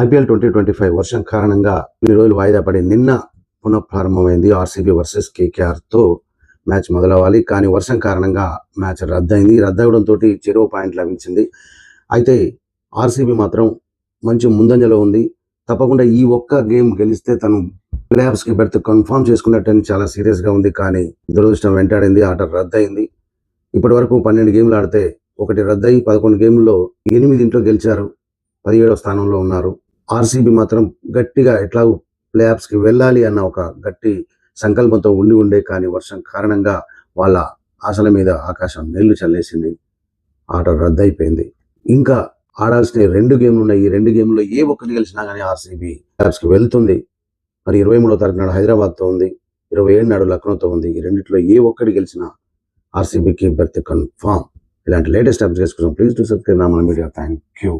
IPL twenty twenty five వర్షం కారణంగా కొన్ని రోజులు వాయిదా పడి నిన్న పునఃప్రారంభమైంది ఆర్సీబీ వర్సెస్ కేకేఆర్తో మ్యాచ్ మొదలవ్వాలి. కానీ వర్షం కారణంగా మ్యాచ్ రద్దయింది. రద్దవడంతో జీరో పాయింట్ లభించింది. అయితే ఆర్సీబీ మాత్రం మంచి ముందంజలో ఉంది. తప్పకుండా ఈ ఒక్క గేమ్ గెలిస్తే తను ప్లేఆఫ్స్కి బెర్త్ కన్ఫర్మ్ చేసుకున్నట్టని చాలా సీరియస్గా ఉంది. కానీ దురదృష్టం వెంటాడింది. ఆట రద్దయింది. ఇప్పటి వరకు పన్నెండు గేమ్లు ఆడితే ఒకటి రద్దయి పదకొండు గేమ్లలో ఎనిమిదింట్లో గెలిచారు. పదిహేడవ స్థానంలో ఉన్నారు. ఆర్సీబీ మాత్రం గట్టిగా ఎట్లా ప్లేఆఫ్స్కి వెళ్ళాలి అన్న ఒక గట్టి సంకల్పంతో ఉండి ఉండే కానీ వర్షం కారణంగా వాళ్ళ ఆశల మీద ఆకాశం నీళ్ళు చల్లేసింది. ఆట రద్దయిపోయింది. ఇంకా ఆడాల్సిన రెండు గేమ్లు ఉన్నాయి ఈ రెండు గేమ్లో ఏ ఒక్కటి గెలిచినా కానీ ఆర్సీబీ ప్లేఆఫ్స్కి వెళ్తుంది. మరి ఇరవై మూడో తారీఖు నాడు హైదరాబాద్తో ఉంది. ఇరవై ఏడు నాడు లక్నోతో ఉంది. ఈ రెండింటిలో ఏ ఒక్కటి గెలిచినా ఆర్సీబీకి బెర్త్ కన్ఫామ్. ఇలాంటి లేటెస్ట్ అప్డేట్స్ కోసం ప్లీజ్ టు సబ్స్క్రైబ్ నా మన మీడియా. Thank you